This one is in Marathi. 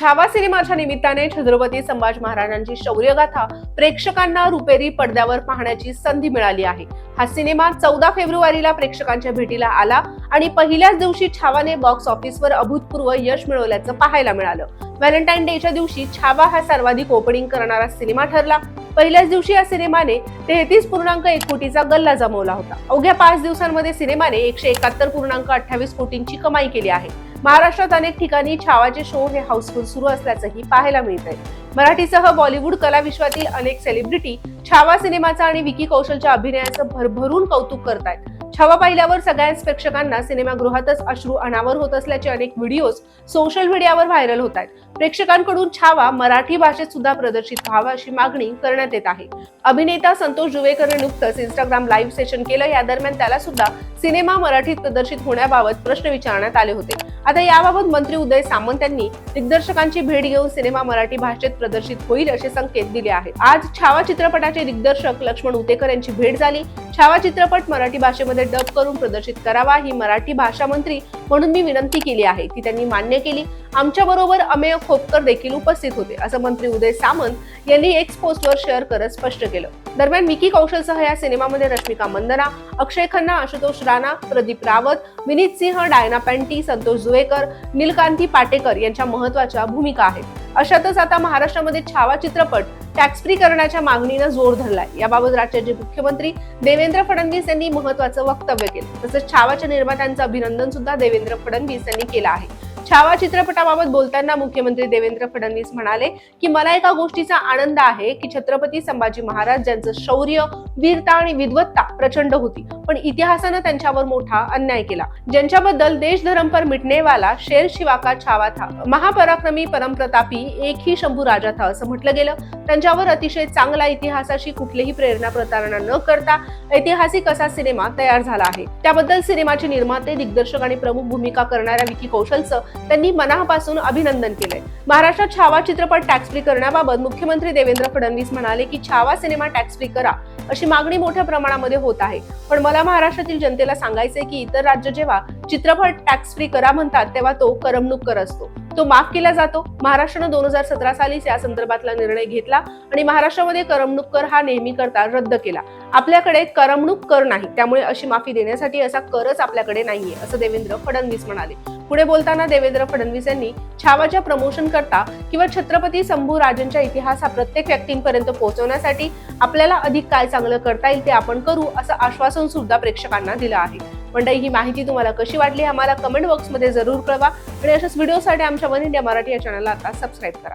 छावा सिनेमाच्या निमित्ताने छत्रपती संभाजी महाराजांची शौर्यगाथा प्रेक्षकांना रुपेरी पडद्यावर पाहण्याची संधी मिळाली आहे. हा सिनेमा चौदा फेब्रुवारीला प्रेक्षकांच्या भेटीला आला. आणि पहिल्याच दिवशी छावाने बॉक्स ऑफिसवर अभूतपूर्व यश मिळवल्याचं पाहायला मिळालं. व्हॅलेंटाईन डेच्या दिवशी छावा हा सर्वाधिक ओपनिंग करणारा सिनेमा ठरला. पहिल्याच दिवशी या सिनेमाने तेहतीस पूर्णांक एक कोटीचा गल्ला जमवला होता. अवघ्या पाच दिवसांमध्ये सिनेमाने एकशे एकाहत्तर पूर्णांक अठ्ठावीस कोटींची कमाई केली आहे. महाराष्ट्रात अनेक ठिकाणी छावाचे शो हे हाऊसफुल सुरू असल्याचंही पाहायला मिळतंय मराठीसह बॉलिवूड कला विश्वातील अनेक सेलिब्रिटी छावा सिनेमाचा आणि विकी कौशलच्या अभिनयाचं भरभरून कौतुक करतायत. छावा पाहिल्यावर सगळ्याच प्रेक्षकांना सिनेमागृहातच अश्रू अनावर होत असल्याचे अनेक व्हिडिओज सोशल मीडियावर व्हायरल होत आहेत. प्रेक्षकांकडून छावा मराठी भाषेत सुद्धा प्रदर्शित व्हावा अशी मागणी करण्यात येत आहे. अभिनेता संतोष जुवेकरने नुकतंच इंस्टाग्राम लाईव्ह सेशन केलं. या दरम्यान त्याला सुद्धा सिनेमा मराठीत प्रदर्शित होण्याबाबत प्रश्न विचारण्यात आले होते. आता याबाबत मंत्री उदय सामंत यांनी दिग्दर्शकांची भेट घेऊन सिनेमा मराठी भाषेत प्रदर्शित होईल असे संकेत दिले आहेत. आज छावा चित्रपटाचे दिग्दर्शक लक्ष्मण उतेकर यांची भेट झाली. छावा चित्रपट मराठी भाषेमध्ये डब करून प्रदर्शित करावा ही मराठी भाषा मंत्री म्हणून मी विनंती केली आहे ती त्यांनी मान्य केली. आमच्या बरोबर अमेय खोपकर देखील उपस्थित होते असं मंत्री उदय सामंत यांनी एक्स पोस्टवर शेअर करत स्पष्ट केलं. दरम्यान विकी कौशलसह या सिनेमामध्ये रश्मिका मंदना अक्षय खन्ना आशुतोष राणा प्रदीप रावत विनीत सिंह डायना पॅन्टी संतोष जुवेकर नीलकांती पाटेकर यांच्या महत्त्वाच्या भूमिका आहेत. अशातच आता महाराष्ट्रामध्ये छावा चित्रपट टॅक्स फ्री करण्याच्या मागणीनं जोर धरलाय. याबाबत राज्याचे मुख्यमंत्री देवेंद्र फडणवीस यांनी महत्वाचं वक्तव्य केलं. तसंच छावाच्या निर्मात्यांचं अभिनंदन सुद्धा देवेंद्र फडणवीस यांनी केलं आहे. छावा चित्रपटाबाबत बोलताना मुख्यमंत्री देवेंद्र फडणवीस म्हणाले की मला एका गोष्टीचा आनंद आहे की छत्रपती संभाजी महाराज ज्यांचं शौर्य वीरता आणि विद्वत्ता प्रचंड होती पण इतिहासानं त्यांच्यावर मोठा अन्याय केला. ज्यांच्याबद्दल देश धर्म पर मिटणेवाला शेर शिवाका छावा था महापराक्रमी परमप्रतापी एक ही शंभू राजा था असं म्हटलं गेलं. त्यांच्यावर अतिशय चांगला इतिहासाशी कुठलीही प्रेरणा प्रतारणा न करता ऐतिहासिक असा सिनेमा तयार झाला आहे. त्याबद्दल सिनेमाचे निर्माते दिग्दर्शक आणि प्रमुख भूमिका करणाऱ्या विकी कौशलचं त्यांनी मनापासून अभिनंदन केलंय. महाराष्ट्रात छावा चित्रपट टॅक्स फ्री करण्याबाबत मुख्यमंत्री देवेंद्र फडणवीस म्हणाले की छावा सिनेमा टॅक्स फ्री करा अशी मागणी मोठ्या प्रमाणामध्ये होत आहे. पण मला महाराष्ट्रातील जनतेला सांगायचंय की इतर राज्य जेव्हा चित्रपट टॅक्स फ्री करा म्हणतात तेव्हा तो करमणूक कर असतो. तो माफ केला जातो. महाराष्ट्रानं दोन हजार सतरा सालीच या संदर्भातला निर्णय घेतला आणि महाराष्ट्रामध्ये करमणूक कर हा नेहमी करता रद्द केला. आपल्याकडे करमणूक कर नाही त्यामुळे अशी माफी देण्यासाठी असा करच आपल्याकडे नाहीये असं देवेंद्र फडणवीस म्हणाले. पुढे बोलताना देवेंद्र फडणवीस यांनी छावाच्या प्रमोशन करता किंवा छत्रपती संभू राजांच्या इतिहास हा प्रत्येक व्यक्तींपर्यंत पोहोचवण्यासाठी आपल्याला अधिक काय चांगलं करता येईल ते आपण करू असं आश्वासन सुद्धा प्रेक्षकांना दिलं आहे. मंडळी ही माहिती तुम्हाला कशी वाटली? आम्हाला कमेंट बॉक्समध्ये जरूर कळवा. आणि अशाच व्हिडिओसाठी आमच्या वन इंडिया मराठी या चॅनलला आता सबस्क्राईब करा.